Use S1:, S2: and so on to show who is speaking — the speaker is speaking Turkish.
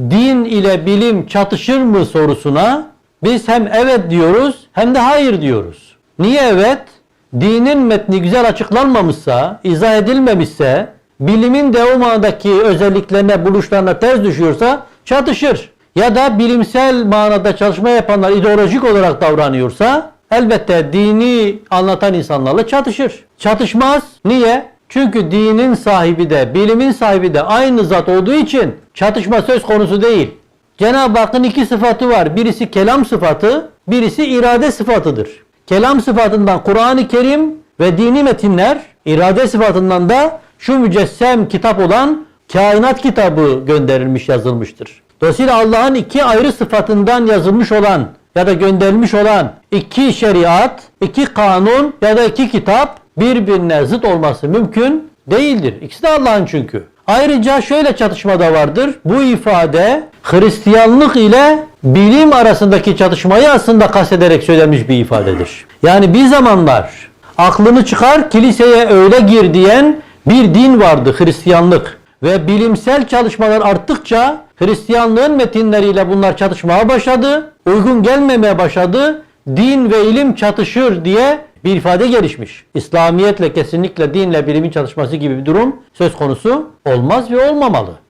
S1: din ile bilim çatışır mı sorusuna biz hem evet diyoruz hem de hayır diyoruz. Niye evet? Dinin metni güzel açıklanmamışsa, izah edilmemişse, bilimin de o manadaki özelliklerine, buluşlarına ters düşüyorsa çatışır. Ya da bilimsel manada çalışma yapanlar ideolojik olarak davranıyorsa elbette dini anlatan insanlarla çatışır. Çatışmaz. Niye? Çünkü dinin sahibi de, bilimin sahibi de aynı zat olduğu için çatışma söz konusu değil. Cenab-ı Hakk'ın iki sıfatı var. Birisi kelam sıfatı, birisi irade sıfatıdır. Kelam sıfatından Kur'an-ı Kerim ve dini metinler, irade sıfatından da şu mücessem kitap olan kainat kitabı gönderilmiş yazılmıştır. Dolayısıyla Allah'ın iki ayrı sıfatından yazılmış olan ya da gönderilmiş olan iki şeriat, iki kanun ya da iki kitap birbirine zıt olması mümkün değildir. İkisi de Allah'ın çünkü. Ayrıca şöyle çatışma da vardır. Bu ifade Hristiyanlık ile bilim arasındaki çatışmayı aslında kastederek söylenmiş bir ifadedir. Yani bir zamanlar aklını çıkar kiliseye öyle gir diyen bir din vardı Hristiyanlık. Ve bilimsel çalışmalar arttıkça Hristiyanlığın metinleriyle bunlar çatışmaya başladı. Uygun gelmemeye başladı. Din ve ilim çatışır diye bir ifade gelişmiş. İslamiyetle kesinlikle dinle bilimin çalışması gibi bir durum söz konusu olmaz ve olmamalı.